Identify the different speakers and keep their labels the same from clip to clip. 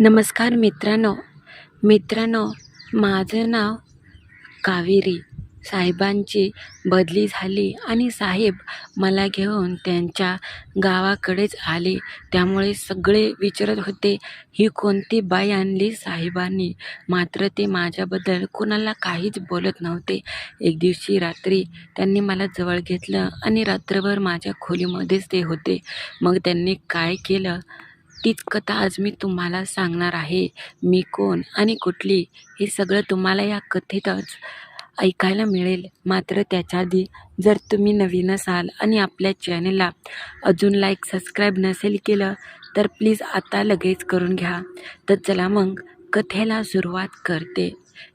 Speaker 1: नमस्कार मित्रांनो. मित्रांनो माझं नाव कावेरी. साहेबांची बदली झाली आणि साहेब मला घेऊन त्यांच्या गावाकडेच आले. त्यामुळे सगळे विचारत होते ही कोणती बाई आणली साहेबांनी? मात्र ते माझ्याबद्दल कोणाला काहीच बोलत नव्हते. एक दिवशी रात्री त्यांनी मला जवळ घेतलं आणि रात्रभर माझ्या खोलीमध्येच ते होते. मग त्यांनी काय केलं? तीच कथा आज मी तुम्हाला सांगणार आहे मी कोण आणि कुठली हे सगळं तुम्हाला या कथेतच ऐकायला मिळेल. मात्र त्याच्या आधी जर तुम्ही नवीन असाल आणि आपल्या चॅनलला अजून लाईक सबस्क्राईब नसेल केलं तर प्लीज आता लगेच करून घ्या. तर चला मग कथेला सुरुवात करते.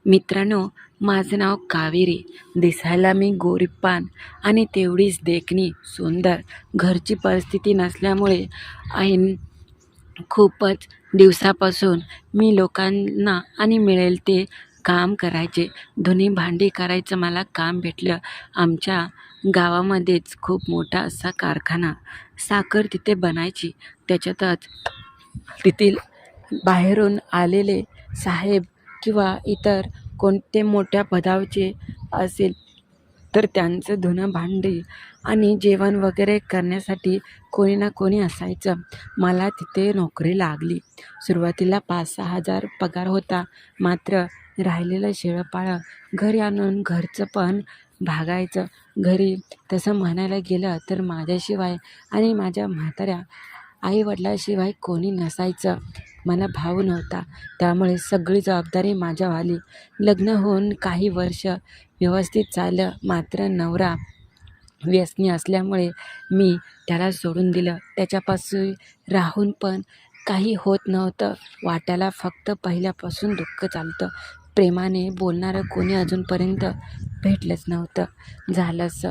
Speaker 1: मित्रांनो माझं नाव कावेरी. दिसायला मी गोरीपान आणि तेवढीच देखणी सुंदर. घरची परिस्थिती नसल्यामुळे ऐन खूपच दिवसापासून मी लोकांना आणि मिळेल ते काम करायचे. धुणी भांडी करायचं मला काम भेटलं. आमच्या गावामध्येच खूप मोठा असा कारखाना. साखर तिथे बनायची. त्याच्यातच तेथील बाहेरून आलेले साहेब किंवा इतर कोणते मोठ्या पदावचे असेल तर त्यांचं धुणं भांडी आणि जेवण वगैरे करण्यासाठी कोणी ना कोणी असायचं. मला तिथे नोकरी लागली. सुरुवातीला पाच सहा हजार पगार होता. मात्र राहिलेलं शेळंपाळं घरी आणून घरचं पण भागायचं. घरी तसं म्हणायला गेलं तर माझ्याशिवाय आणि माझ्या म्हाताऱ्या आईवडिलाशिवाय कोणी नसायचं. मला भाऊ नव्हता. त्यामुळे सगळी जबाबदारी माझ्यावाली लग्न होऊन काही वर्ष व्यवस्थित चाललं मात्र नवरा व्यसनी असल्यामुळे मी त्याला सोडून दिलं. त्याच्यापासून राहून पण काही होत नव्हतं. वाट्याला फक्त पहिल्यापासून दुःख चालतं. प्रेमाने बोलणारं कोणी अजूनपर्यंत भेटलंच नव्हतं. झालं असं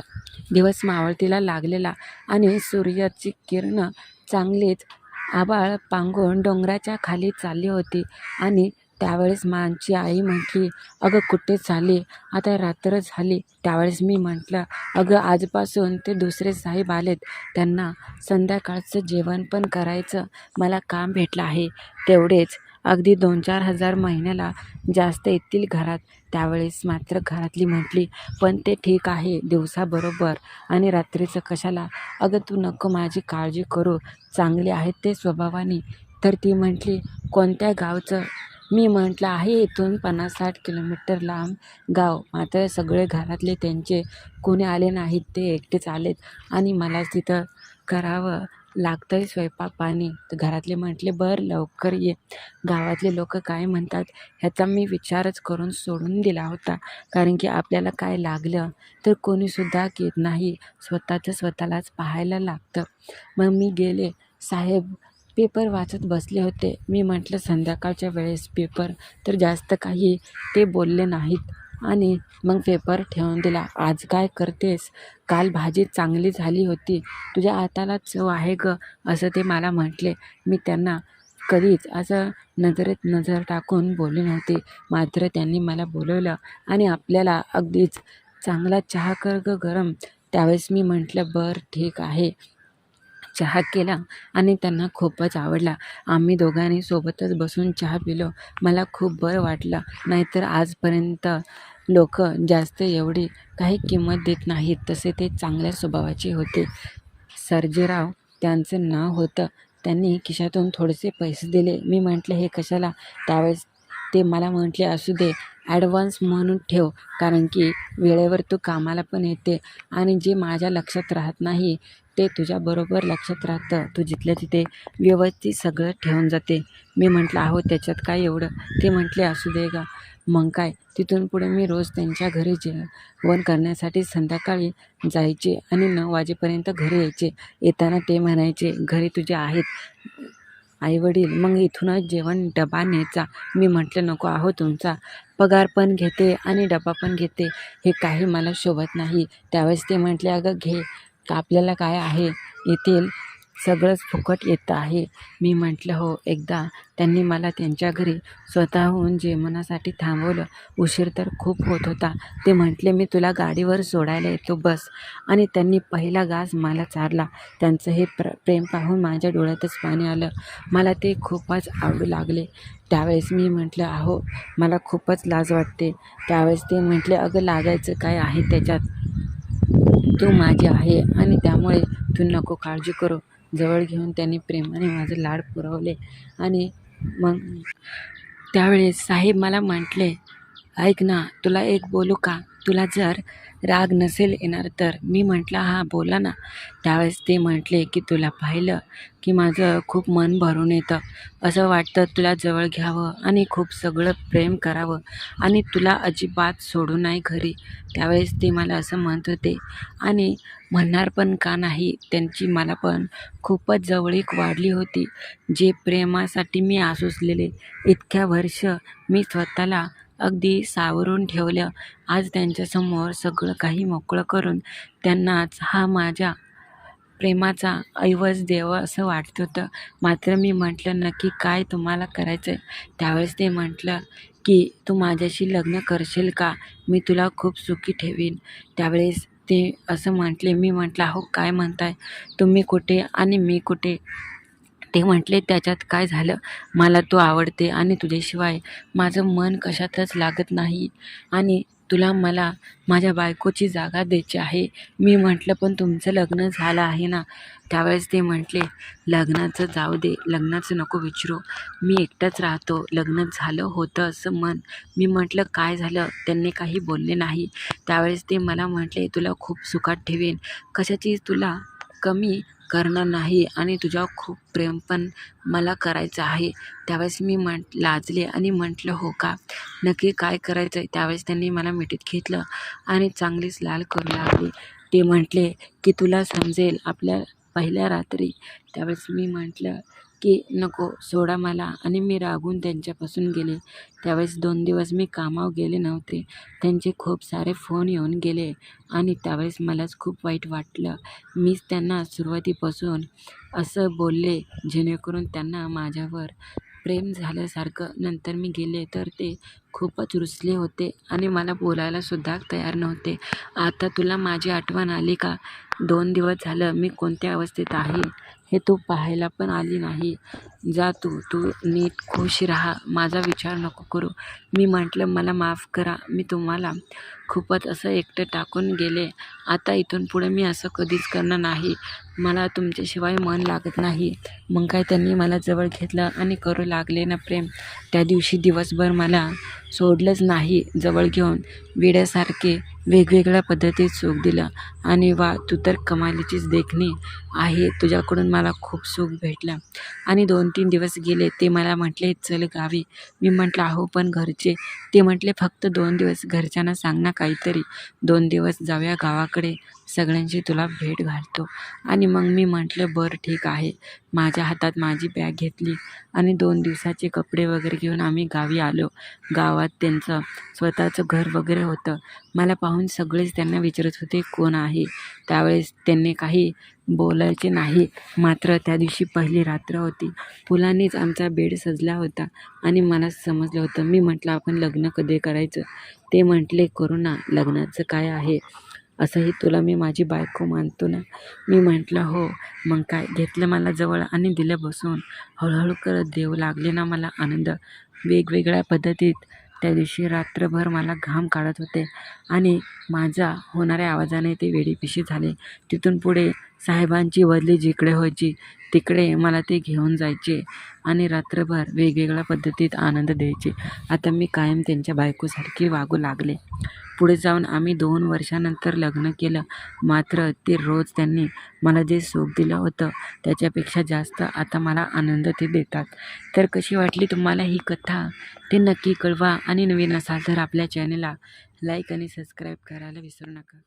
Speaker 1: दिवस मावळतीला लागलेला आणि सूर्याची किरणं चांगलीच आभाळ पांगून डोंगराच्या खाली चालली होती आणि त्यावेळेस माझी आई म्हटली अगं कुठे चालली? आता रात्र झाली. त्यावेळेस मी म्हटलं अगं आजपासून ते दुसरे साहेब आलेत. त्यांना संध्याकाळचं जेवण पण करायचं. मला काम भेटलं आहे. तेवढेच. अगदी दोन चार हजार महिन्याला जास्त येतील घरात. त्यावेळेस मात्र घरातली म्हटली पण ते ठीक आहे दिवसाबरोबर. आणि रात्रीचं कशाला? अगं तू नको माझी काळजी करू. चांगले आहेत ते स्वभावाने. तर ती म्हटली कोणत्या गावचं? मी म्हटलं आहे इथून पन्नास साठ किलोमीटर लांब गाव. मात्र सगळे घरातले त्यांचे कोणी आले नाहीत ते एकटेच आलेत. आणि मला तिथं करावं लागतं स्वयंपाक पाणी. तर घरातले म्हटले बरं लवकर ये. गावातले लोक काय म्हणतात ह्याचा मी विचारच करून सोडून दिला होता. कारण की आपल्याला काय लागलं तर कोणीसुद्धा घेत नाही. स्वतःचं स्वतःलाच पाहायला लागतं. मग मी गेले. साहेब पेपर वाचत बसले होते. मी म्हटलं संध्याकाळच्या वेळेस पेपर तर जास्त काही ते बोलले नाहीत. आणि मग पेपर ठेवून दिला. आज काय करतेस? काल भाजी चांगली झाली होती. तुझ्या हाताला चव आहे ग असं ते मला म्हटले. मी त्यांना कधीच असं नजरेत नजर टाकून बोलली नव्हती. मात्र त्यांनी मला बोलवलं आणि आपल्याला अगदीच चांगला चहा कर ग गरम. त्यावेळेस मी म्हटलं बरं ठीक आहे. चहा केला आणि त्यांना खूपच आवडला. आम्ही दोघांनी सोबतच बसून चहा पिलो. मला खूप बरं वाटलं. नाहीतर आजपर्यंत लोक जास्त एवढी काही किंमत देत नाहीत. तसे ते चांगल्या स्वभावाचे होते. सर्जेराव त्यांचं नाव होतं. त्यांनी खिशातून थोडेसे पैसे दिले. मी म्हटलं हे कशाला? त्यावेळेस ते मला म्हटले असू दे ॲडव्हान्स म्हणून ठेव कारण की वेळेवर तू कामाला पण येते आणि जे माझ्या लक्षात राहत नाही ते तुझ्याबरोबर लक्षात राहतं. तू जिथल्या तिथे व्यवस्थित सगळं ठेवून जाते. मी म्हटलं आहो त्याच्यात काय एवढं? ते म्हटले असू दे का मग काय तिथून पुढे मी रोज त्यांच्या घरी जेवण करण्यासाठी संध्याकाळी जायचे आणि नऊ वाजेपर्यंत घरी यायचे. येताना ते म्हणायचे घरी तुझे आहेत आईवडील मग इथूनच जेवण डबा न्यायचा. मी म्हटलं नको आहो तुमचा. पगार पण घेते आणि डबा पण घेते. हे काही मला शोभत नाही. त्यावेळेस ते म्हटले अगं घे. का आपल्याला काय आहे? येथील सगळंच फुकट येतं आहे. मी म्हटलं हो. एकदा त्यांनी मला त्यांच्या घरी स्वतःहून जेवणासाठी थांबवलं. उशीर तर खूप होत होता. ते म्हटले मी तुला गाडीवर सोडायला येतो बस. आणि त्यांनी पहिला गाज मला चारला. त्यांचं हे प्र प्रेम पाहून माझ्या डोळ्यातच पाणी आलं. मला ते खूपच आवडू लागले. त्यावेळेस मी म्हटलं अहो मला खूपच लाज वाटते. त्यावेळेस ते म्हटले अगं लागायचं काय आहे त्याच्यात? तू माझी आहे आणि त्यामुळे तू नको काळजी करू. जवळ घेऊन त्यांनी प्रेमाने माझे लाड पुरवले. आणि मग त्यावेळेस साहेब मला म्हटले ऐक ना तुला एक बोलू का? तुला जर राग नसेल येणार तर मी म्हटलं हा बोला ना. त्यावेळेस ते म्हटले की तुला पाहिलं की माझं खूप मन भरून येतं. असं वाटतं तुला जवळ घ्यावं आणि खूप सगळं प्रेम करावं आणि तुला अजिबात सोडू नाही घरी. त्यावेळेस ते मला असं म्हणत होते. आणि म्हणणार पण का नाही त्यांची मला पण खूपच जवळीक वाढली होती. जे प्रेमासाठी मी आसुसलेले इतक्या वर्ष मी स्वतःला अगदी सावरून ठेवलं. आज त्यांच्यासमोर सगळं काही मोकळं करून त्यांनाच हा माझ्या प्रेमाचा ऐवज द्यावं असं वाटत होतं. मात्र मी म्हटलं नक्की काय तुम्हाला करायचं आहे त्यावेळेस ते म्हटलं की तू माझ्याशी लग्न करशील का? मी तुला खूप सुखी ठेवीन. त्यावेळेस ते असं म्हटले. मी म्हटलं हो काय म्हणताय? तुम्ही कुठे आणि मी कुठे? ते म्हटले त्याच्यात काय झालं? मला तू आवडते आणि तुझ्याशिवाय माझं मन कशातच लागत नाही. आणि तुला मला माझ्या बायकोची जागा द्यायची आहे. मी म्हटलं पण तुमचं लग्न झालं आहे ना? त्यावेळेस ते म्हटले लग्नाचं जाऊ दे लग्नाचं नको विचारू. मी एकटाच राहतो. लग्न झालं होतं असं मन. मी म्हटलं काय झालं? त्यांनी काही बोलले नाही. त्यावेळेस ते मला म्हटले तुला खूप सुखात ठेवेन. कशाची? तुला कमी करणार नाही आणि तुझ्यावर खूप प्रेम पण मला करायचं आहे. त्यावेळेस मी म्हण लाजले आणि म्हटलं हो का? नक्की काय करायचं आहे त्यावेळेस त्यांनी मला मिठीत घेतलं आणि चांगलीच लाल करू लागली. ते म्हटले की तुला समजेल आपल्या पहिल्या रात्री. त्यावेळेस मी म्हटलं की नको सोडा मला. आणि मी रागून त्यांच्यापासून गेले. त्यावेळेस दोन दिवस मी कामावर गेले नव्हते. त्यांचे खूप सारे फोन येऊन गेले. आणि त्यावेळेस मलाच खूप वाईट वाटलं. मीच त्यांना सुरुवातीपासून असं बोलले जेणेकरून त्यांना माझ्यावर प्रेम झाल्यासारखं. नंतर मी गेले तर ते खूपच रुसले होते आणि मला बोलायलासुद्धा तयार नव्हते. आता तुला माझी आठवण आली का? दोन दिवस झालं मी कोणत्या अवस्थेत आहे? हे तू पाहायला पण आली नाही. जा तू तू नीट खुश राहा. माझा विचार नको करू. मी म्हटलं मला माफ करा. मी तुम्हाला खूपच असं एकटं टाकून गेले. आता इथून पुढे मी असं कधीच करणार नाही. मला तुमच्याशिवाय मन लागत नाही. मग काय त्यांनी मला जवळ घेतलं आणि करू लागले ना प्रेम. त्या दिवशी दिवसभर मला सोडलंच नाही जवळ घेऊन. वेड्यासारखे वेगवेगळ्या पद्धतीत सुख दिलं. आणि वा तू तर कमालीचीच देखणी आहे. तुझ्याकडून मला खूप सुख भेटलं. आणि दोन तीन दिवस गेले ते मला म्हटले चल गावी. मी म्हटलं अहो पण घरचे. ते म्हटले फक्त दोन दिवस घरच्यांना सांगणार काहीतरी. दोन दिवस जाऊया गावाकडे. सगळ्यांशी तुला भेट घालतो. आणि मग मी म्हटलं बरं ठीक आहे. माझ्या हातात माझी बॅग घेतली आणि दोन दिवसाचे कपडे वगैरे घेऊन आम्ही गावी आलो. गावात त्यांचं स्वतःचं घर वगैरे होतं. मला पाहून सगळेच त्यांना विचारत होते कोण आहे? त्यावेळेस त्यांनी काही बोलायचे नाही. मात्र त्या दिवशी पहिली रात्र होती. फुलांनीच आमचा बेड सजला होता आणि मला समजलं होतं. मी म्हटलं आपण लग्न कधी करायचं? ते म्हटले करू ना लग्नाचं काय आहे? असंही तुला मी माझी बायको मानतो ना? मी म्हटलं हो. मग काय? घेतलं मला जवळ आणि दिलं बसून. हळूहळू करत देऊ लागले ना मला आनंद. वेगवेगळ्या पद्धतीत त्या दिवशी रात्रभर मला घाम काढत होते आणि माझ्या होणाऱ्या आवाजाने ते वेडीपिशी झाले. तिथून पुढे साहेबांची बदली जिकडे व्हायची तिकडे मला ते घेऊन जायचे आणि रात्रभर वेगवेगळ्या पद्धतीत आनंद द्यायचे. आता मी कायम त्यांच्या बायकोसारखी वागू लागले. पुढे जाऊन आम्ही दोन वर्षानंतर लग्न केलं. मात्र ते रोज त्यांनी मला जे सुख दिलं होतं त्याच्यापेक्षा जास्त आता मला आनंद ते देतात. तर कशी वाटली तुम्हाला ही कथा? ते नक्की कळवा आणि नवीन असाल तर आपल्या चॅनलला लाईक आणि सबस्क्राईब करायला विसरू नका.